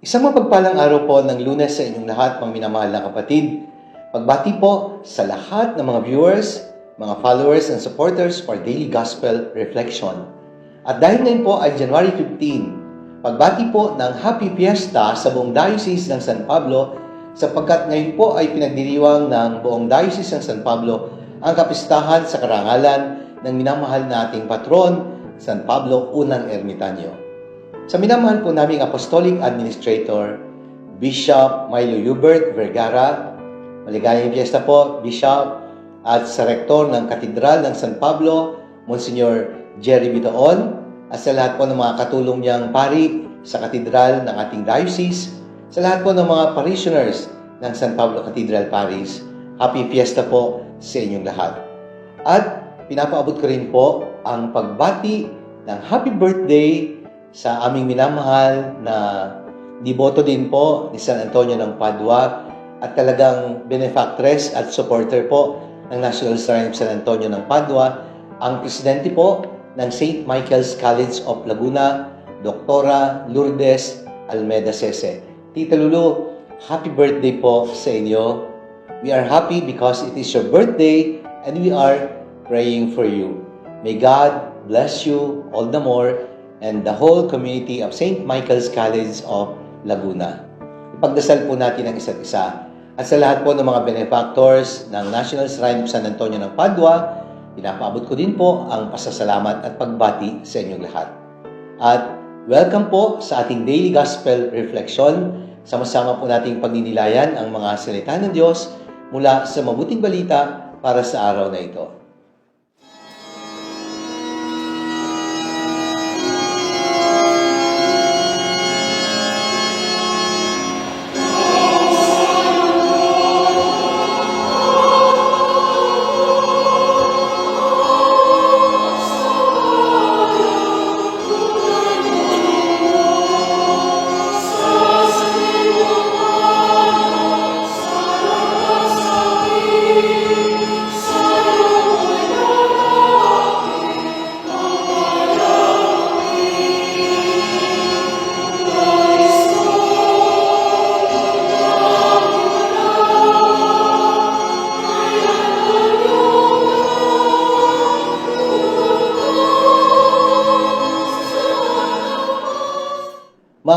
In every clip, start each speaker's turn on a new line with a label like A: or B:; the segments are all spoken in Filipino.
A: Isang mapagpalang araw po ng lunes sa inyong lahat, mga minamahal na kapatid. Pagbati po sa lahat ng mga viewers, mga followers and supporters for Daily Gospel Reflection. At dahil ngayon po ay January 15, pagbati po ng Happy Fiesta sa buong Diocese ng San Pablo sapagkat ngayon po ay pinagdiriwang ng buong Diocese ng San Pablo ang kapistahan sa karangalan ng minamahal nating patron, San Pablo Unang Ermitanyo. Sa minamahal po naming Apostolic Administrator, Bishop Milo Hubert Vergara, maligayang fiesta po, Bishop, at sa Rektor ng Katedral ng San Pablo, Monsignor Jerry Bitaon, at sa lahat po ng mga katulong niyang pari sa Katedral ng ating diocese, sa lahat po ng mga parishioners ng San Pablo Cathedral Parish, Happy Fiesta po sa inyong lahat. At pinapaabot ko rin po ang pagbati ng happy birthday sa aming minamahal na diboto din po ni San Antonio ng Padua at talagang benefactress at supporter po ng National Shrine of San Antonio ng Padua, ang presidente po ng St. Michael's College of Laguna, Doktora Lourdes Almeda Sese. Tita Lulu, happy birthday po sa inyo. We are happy because it is your birthday and we are praying for you. May God bless you all the more and the whole community of St. Michael's College of Laguna. Ipagdasal po natin ang isa't isa. At sa lahat po ng mga benefactors ng National Shrine of San Antonio ng Padua, pinapaabot ko din po ang pasasalamat at pagbati sa inyong lahat. At welcome po sa ating Daily Gospel Reflection. Sama-sama po nating pagninilayan ang mga salita ng Diyos mula sa mabuting balita para sa araw na ito.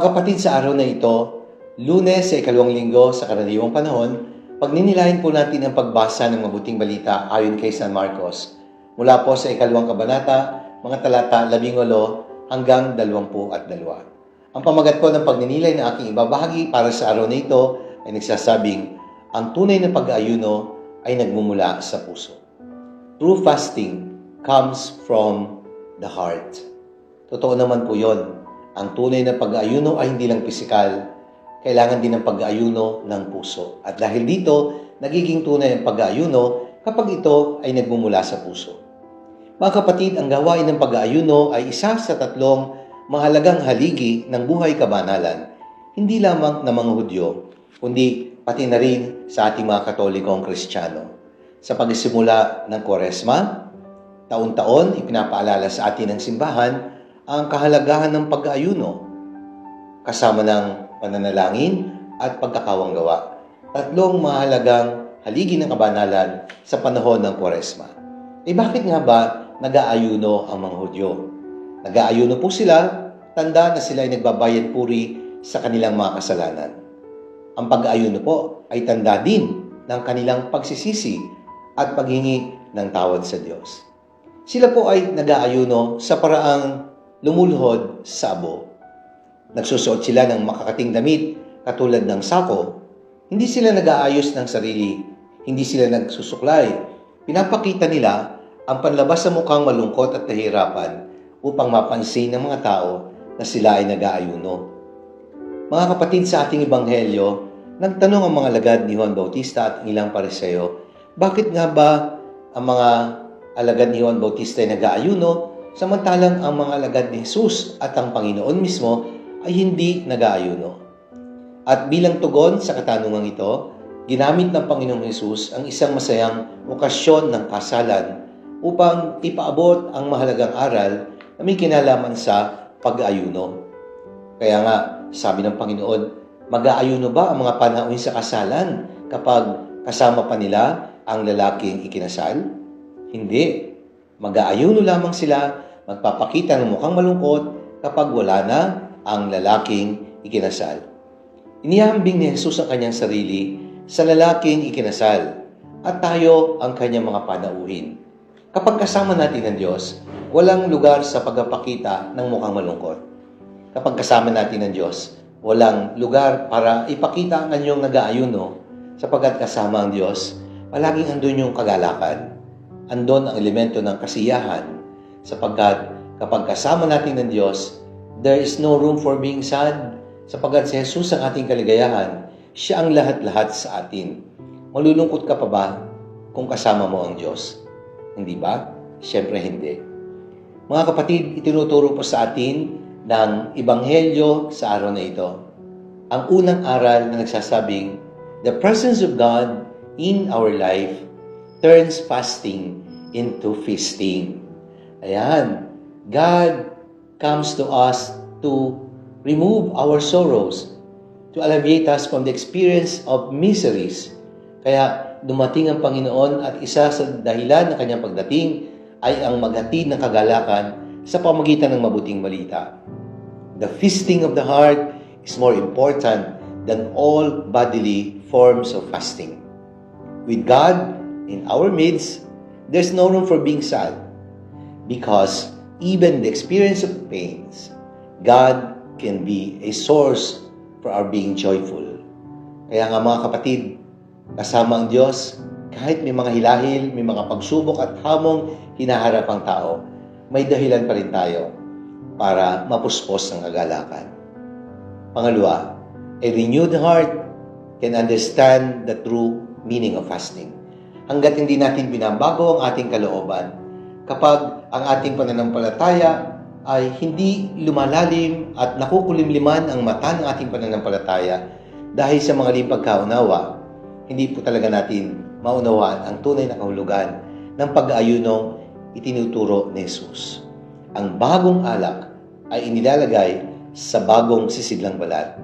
A: Mga kapatid, sa araw na ito, lunes sa ikalawang linggo sa karaniwang panahon, pagninilayan po natin ang pagbasa ng mabuting balita ayon kay San Marcos. Mula po sa ikalawang kabanata, mga talata 18 hanggang 22. Ang pamagat po ng pagninilay na aking ibabahagi para sa araw na ito ay nagsasabing, ang tunay na pag-aayuno ay nagmumula sa puso. True fasting comes from the heart. Totoo naman po yon. Ang tunay na pag-aayuno ay hindi lang pisikal, kailangan din ng pag-aayuno ng puso. At dahil dito, nagiging tunay ang pag-aayuno kapag ito ay nagmumula sa puso. Mga kapatid, ang gawain ng pag-aayuno ay isa sa tatlong mahalagang haligi ng buhay kabanalan, hindi lamang ng mga Hudyo, kundi pati na rin sa ating mga katolikong kristyano. Sa pagsisimula ng Koresma, taon-taon ipinapaalala sa atin ng simbahan ang kahalagahan ng pag-aayuno kasama ng pananalangin at pagkakawanggawa. Tatlong mahalagang haligi ng kabanalan sa panahon ng Kwaresma. Eh bakit nga ba nag-aayuno ang mga Hudyo? Nag-aayuno po sila, tanda na sila ay nagbabayad puri sa kanilang mga kasalanan. Ang pag-aayuno po ay tanda din ng kanilang pagsisisi at paghingi ng tawad sa Diyos. Sila po ay nag-aayuno sa paraang lumuluhod sa abo. Nagsusuot sila ng makakating damit katulad ng sako. Hindi sila nag-aayos ng sarili. Hindi sila nagsusuklay. Pinapakita nila ang panlabas sa mukhang malungkot at nahirapan upang mapansin ng mga tao na sila ay nag-aayuno. Mga kapatid sa ating ebanghelyo, nagtanong ang mga lagad ni Juan Bautista at ilang pariseo, bakit nga ba ang mga alagad ni Juan Bautista ay nag-aayuno samantalang ang mga alagad ni Jesus at ang Panginoon mismo ay hindi nag-aayuno. At bilang tugon sa katanungang ito, ginamit ng Panginoong Jesus ang isang masayang okasyon ng kasalan upang ipaabot ang mahalagang aral na may kinalaman sa pag-aayuno. Kaya nga, sabi ng Panginoon, mag-aayuno ba ang mga panauhin sa kasalan kapag kasama pa nila ang lalaking ikinasal? Hindi. Mag-aayuno lamang sila, magpapakita ng mukhang malungkot kapag wala na ang lalaking ikinasal. Inihambing ni Jesus ang kanyang sarili sa lalaking ikinasal at tayo ang kanyang mga panauhin. Kapag kasama natin ang Diyos, walang lugar sa pagpapakita ng mukhang malungkot. Kapag kasama natin ang Diyos, walang lugar para ipakita ang anyong nag-aayuno sapagkat kasama ang Diyos, palaging andun yung kagalakan. Andun ang elemento ng kasiyahan sapagkat kapag kasama natin ng Diyos, there is no room for being sad sapagkat si Jesus ang ating kaligayahan. Siya ang lahat-lahat sa atin. Malulungkot ka pa ba kung kasama mo ang Diyos? Hindi ba? Siyempre hindi. Mga kapatid, itinuturo po sa atin ng Ibanghelyo sa araw na ito. Ang unang aral na nagsasabing, The presence of God in our life turns fasting into feasting. Ayan. God comes to us to remove our sorrows, to alleviate us from the experience of miseries. Kaya dumating ang Panginoon at isa sa dahilan ng kanyang pagdating ay ang maghatid ng kagalakan sa pamagitan ng mabuting balita. The feasting of the heart is more important than all bodily forms of fasting. With God in our midst, there's no room for being sad because even the experience of pains, God can be a source for our being joyful. Kaya nga mga kapatid, kasama ang Diyos, kahit may mga hilahil, may mga pagsubok at hamong hinaharap ang tao, may dahilan pa rin tayo para mapuspos ng kagalakan. Pangalawa, a renewed heart can understand the true meaning of fasting. Hanggat hindi natin binabago ang ating kalooban, kapag ang ating pananampalataya ay hindi lumalalim at nakukulimliman ang mata ng ating pananampalataya dahil sa mga limpag kaunawa, hindi po talaga natin maunawaan ang tunay na kahulugan ng pag-aayunong itinuturo ni Jesus. Ang bagong alak ay inilalagay sa bagong sisidlang balat.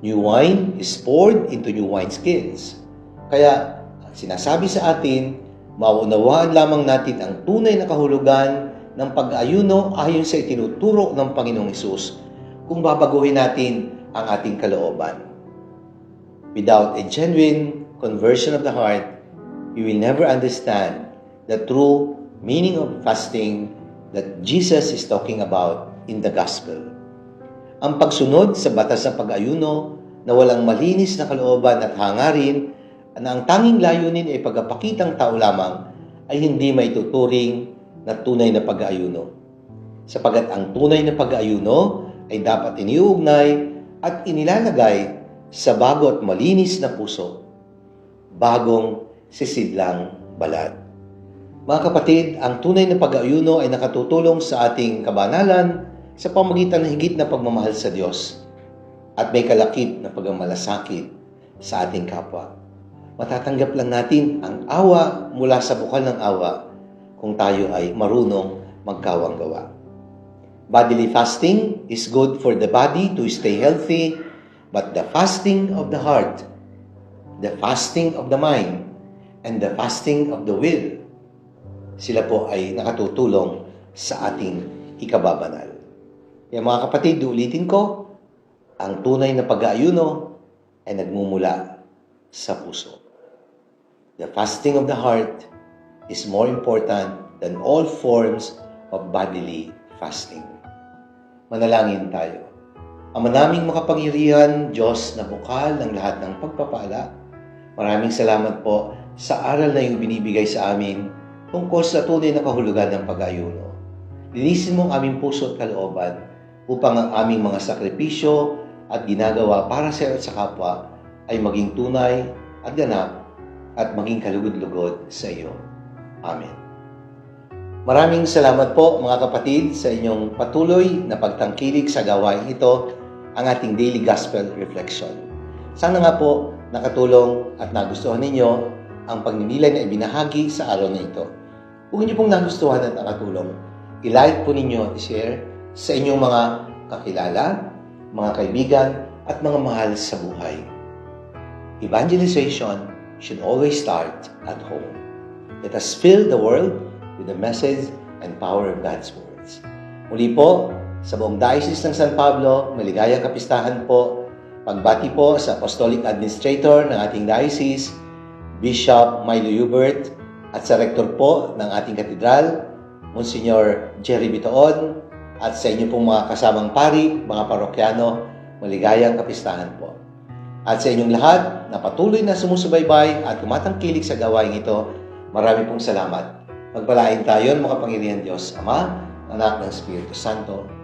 A: New wine is poured into new wineskins. Kaya, sinasabi sa atin, maunawaan lamang natin ang tunay na kahulugan ng pag-ayuno ayon sa itinuturo ng Panginoong Isus kung babaguhin natin ang ating kalooban. Without a genuine conversion of the heart, we will never understand the true meaning of fasting that Jesus is talking about in the gospel. Ang pagsunod sa batas ng pag-ayuno na walang malinis na kalooban at hangarin na ang tanging layunin ay pagpapakitang tao lamang ay hindi maituturing na tunay na pag-aayuno. Sapagat ang tunay na pag-aayuno ay dapat iniugnay at inilalagay sa bago at malinis na puso, bagong sisidlang balat. Mga kapatid, ang tunay na pag-aayuno ay nakatutulong sa ating kabanalan sa pamagitan ng higit na pagmamahal sa Diyos at may kalakip na pagmamalasakit sa ating kapwa. Matatanggap lang natin ang awa mula sa bukal ng awa kung tayo ay marunong magkawang gawa. Bodily fasting is good for the body to stay healthy, but the fasting of the heart, the fasting of the mind, and the fasting of the will, sila po ay nakatutulong sa ating ikababanal. Kaya mga kapatid, ulitin ko, ang tunay na pag-aayuno ay nagmumula sa puso. The fasting of the heart is more important than all forms of bodily fasting. Manalangin tayo. Ama naming makapangyarihan, Diyos na bukal ng lahat ng pagpapala, maraming salamat po sa aral na iyong binibigay sa amin tungkol sa tunay na kahulugan ng pag-ayuno. Linisin mo ang aming puso at kalooban upang ang aming mga sakripisyo at ginagawa para sa iyo at sa kapwa ay maging tunay at ganap at maging kalugod-lugod sa iyo. Amen. Maraming salamat po mga kapatid sa inyong patuloy na pagtangkilik sa gawain ito, ang ating Daily Gospel Reflection. Sana nga po nakatulong at nagustuhan ninyo ang pagninilay na ibinahagi sa araw na ito. Kung niyo pong nagustuhan at nakatulong, i-like po ninyo at i-share sa inyong mga kakilala, mga kaibigan, at mga mahal sa buhay. Evangelization should always start at home. Let us fill the world with the message and power of God's words. Muli po, sa buong Diocese ng San Pablo, maligayang kapistahan po. Pagbati po sa Apostolic Administrator ng ating Diocese, Bishop Milo Hubert, at sa Rektor po ng ating Katedral, Monsignor Jerry Bitoon, at sa inyo pong mga kasamang pari, mga parokyano, maligayang kapistahan po. At sa inyong lahat na patuloy na sumusubaybay at tumatangkilik sa gawain ito, marami pong salamat. Magpalain tayo ng makapangyarihan Diyos, Ama, Anak ng Espiritu Santo.